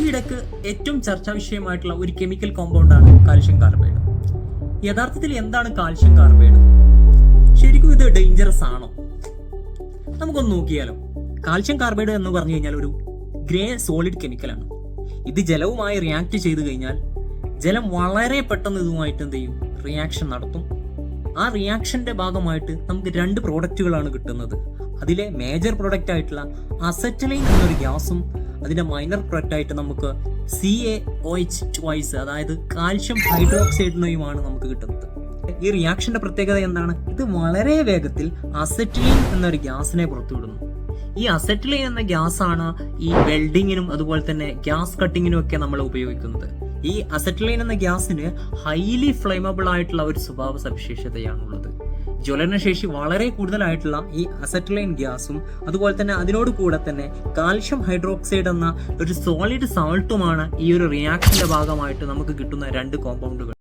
ഈ ഇടയ്ക്ക് ഏറ്റവും ചർച്ചാ വിഷയമായിട്ടുള്ള ഒരു കെമിക്കൽ കോമ്പൗണ്ടാണ് കാൽഷ്യം കാർബൈഡ്. യഥാർത്ഥത്തിൽ എന്താണ് കാൽഷ്യം കാർബൈഡ്? ശരിക്കും ഇത് ഡേഞ്ചറസ് ആണോ? നമുക്കൊന്ന് നോക്കിയാലോ. കാൽഷ്യം കാർബൈഡ് എന്ന് പറഞ്ഞു കഴിഞ്ഞാൽ ഒരു ഗ്രേ സോളിഡ് കെമിക്കലാണ് ഇത് ജലവുമായി റിയാക്ട് ചെയ്തു കഴിഞ്ഞാൽ ജലം വളരെ പെട്ടെന്ന് ഇതുമായിട്ട് എന്ത് ചെയ്യും? റിയാക്ഷൻ നടത്തും. ആ റിയാക്ഷന്റെ ഭാഗമായിട്ട് നമുക്ക് രണ്ട് പ്രോഡക്റ്റുകളാണ് കിട്ടുന്നത്. അതിലെ മേജർ പ്രോഡക്റ്റ് ആയിട്ടുള്ള അസറ്റലൈൻ എന്നൊരു ഗ്യാസും അതിന്റെ മൈനർ പ്രൊഡക്റ്റായിട്ട് നമുക്ക് C A O H twice അതായത് കാൽഷ്യം ഹൈഡ്രോക്സൈഡിനെയുമാണ് നമുക്ക് കിട്ടുന്നത്. ഈ റിയാക്ഷന്റെ പ്രത്യേകത എന്താണ്? ഇത് വളരെ വേഗത്തിൽ അസറ്റിലൈൻ എന്നൊരു ഗ്യാസിനെ പുറത്തുവിടുന്നു. ഈ അസെറ്റിൽ എന്ന ഗ്യാസ് ആണ് ഈ വെൽഡിങ്ങിനും അതുപോലെ തന്നെ ഗ്യാസ് കട്ടിങ്ങിനും ഒക്കെ നമ്മൾ ഉപയോഗിക്കുന്നത്. ഈ അസറ്റിലൈൻ എന്ന ഗ്യാസിന് ഹൈലി ഫ്ലെയിമബിൾ ആയിട്ടുള്ള ഒരു സ്വഭാവ സവിശേഷതയാണുള്ളത്. ജ്വലനശേഷി വളരെ കൂടുതലായിട്ടുള്ള ഈ അസറ്റിലൈൻ ഗ്യാസും അതുപോലെ തന്നെ അതിനോട് കൂടെ തന്നെ കാൽഷ്യം ഹൈഡ്രോക്സൈഡ് എന്ന ഒരു സോളിഡ് സാൾട്ടുമാണ് ഈ ഒരു റിയാക്ഷന്റെ ഭാഗമായിട്ട് നമുക്ക് കിട്ടുന്ന രണ്ട് കോമ്പൗണ്ടുകൾ